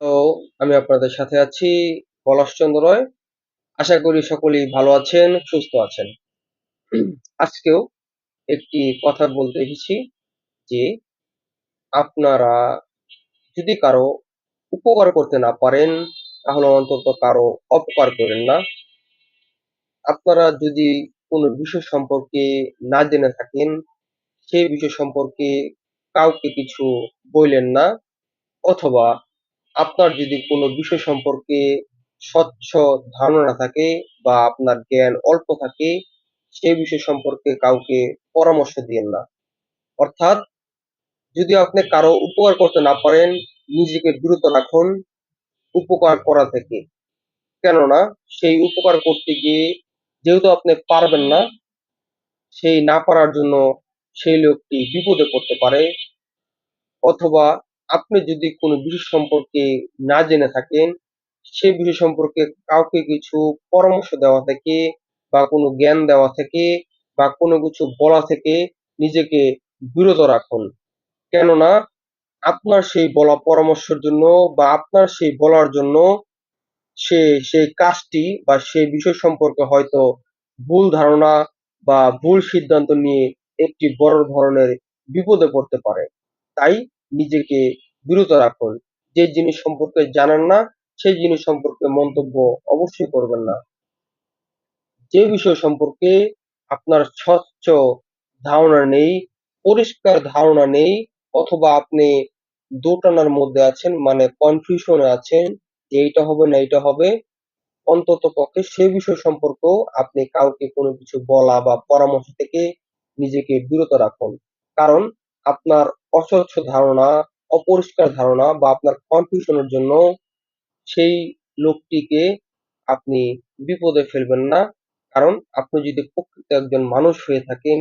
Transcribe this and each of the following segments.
তো আমি আপনাদের সাথে আছি পলাশচন্দ্র রয়। আশা করি সকলেই ভালো আছেন, সুস্থ আছেন। আজকেও একটি কথা বলতে এসেছি যে আপনারা যদি কারও উপকার করতে না পারেন, তাহলে অন্তত কারও অপকার করেন না। আপনারা যদি কোনো বিষয় সম্পর্কে না জেনে থাকেন, সেই বিষয় সম্পর্কে কাউকে কিছু বললেন না, অথবা আপনার যদি কোনো বিষয় সম্পর্কে স্বচ্ছ ধারণা থাকে বা আপনার জ্ঞান অল্প থাকে সেই বিষয় সম্পর্কে কাউকে পরামর্শ দিয়েন না। অর্থাৎ, যদি আপনি কারও উপকার করতে না পারেন, নিজেকে বিরত রাখুন উপকার করা থেকে। কেননা, সেই উপকার করতে গিয়ে যেহেতু আপনি পারবেন না, সেই না পারার জন্য সেই লোকটি বিপদে পড়তে পারে। অথবা আপনি যদি কোনো বিষয় সম্পর্কে না জেনে থাকেন, সেই বিষয় সম্পর্কে কাউকে কিছু পরামর্শ দেওয়া থেকে বা কোনো জ্ঞান দেওয়া থেকে বা কোনো কিছু বলা থেকে নিজেকে বিরত রাখুন। কেননা আপনার সেই বলা পরামর্শের জন্য বা আপনার সেই বলার জন্য সে, সেই কাজটি বা সেই বিষয় সম্পর্কে হয়তো ভুল ধারণা বা ভুল সিদ্ধান্ত নিয়ে একটি বড় ধরনের বিপদে পড়তে পারে। তাই নিজেকে বিরত রাখুন। যে জিনিস সম্পর্কে জানেন না, সেই জিনিস সম্পর্কে মন্তব্য অবশ্যই করবেন না। যে বিষয় সম্পর্কে আপনার স্বচ্ছ ধারণা নেই, পরিষ্কার ধারণা নেই, অথবা আপনি দোটানার মধ্যে আছেন মানে কনফিউশনে আছেন যে এইটা হবে না, এইটা হবে অন্তত পক্ষে সে বিষয় সম্পর্কেও আপনি কাউকে কোনো কিছু বলা বা পরামর্শ থেকে নিজেকে বিরত রাখুন। কারণ আপনার অস্বচ্ছ ধারণা, অপরিষ্কার ধারণা বা আপনার কনফিউশনের জন্য সেই লোকটিকে আপনি বিপদে ফেলবেন না। কারণ আপনি যদি প্রকৃত একজন মানুষ হয়ে থাকেন,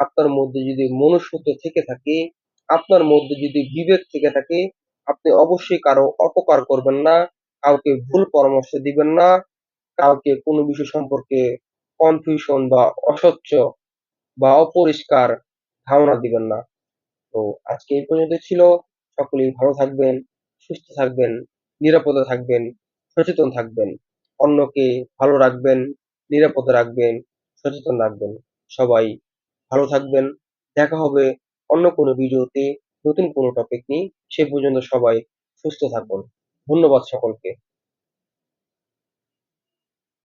আপনার মধ্যে যদি মনুষ্যত্ব থেকে থাকে, আপনার মধ্যে যদি বিবেক থেকে থাকে, আপনি অবশ্যই কারও অপকার করবেন না, কাউকে ভুল পরামর্শ দিবেন না, কাউকে কোনো বিষয় সম্পর্কে কনফিউশন বা অস্বচ্ছ বা অপরিষ্কার ধারণা দিবেন না। তো আজকে এই পর্যন্ত ছিল। সকলেই ভালো থাকবেন, সুস্থ থাকবেন, নিরাপদে থাকবেন, সচেতন থাকবেন। অন্যকে ভালো রাখবেন, নিরাপদে রাখবেন, সচেতন রাখবেন। সবাই ভালো থাকবেন। দেখা হবে অন্য কোনো ভিডিওতে নতুন কোনো টপিক নিয়ে। সে পর্যন্ত সবাই সুস্থ থাকুন। ধন্যবাদ সকলকে।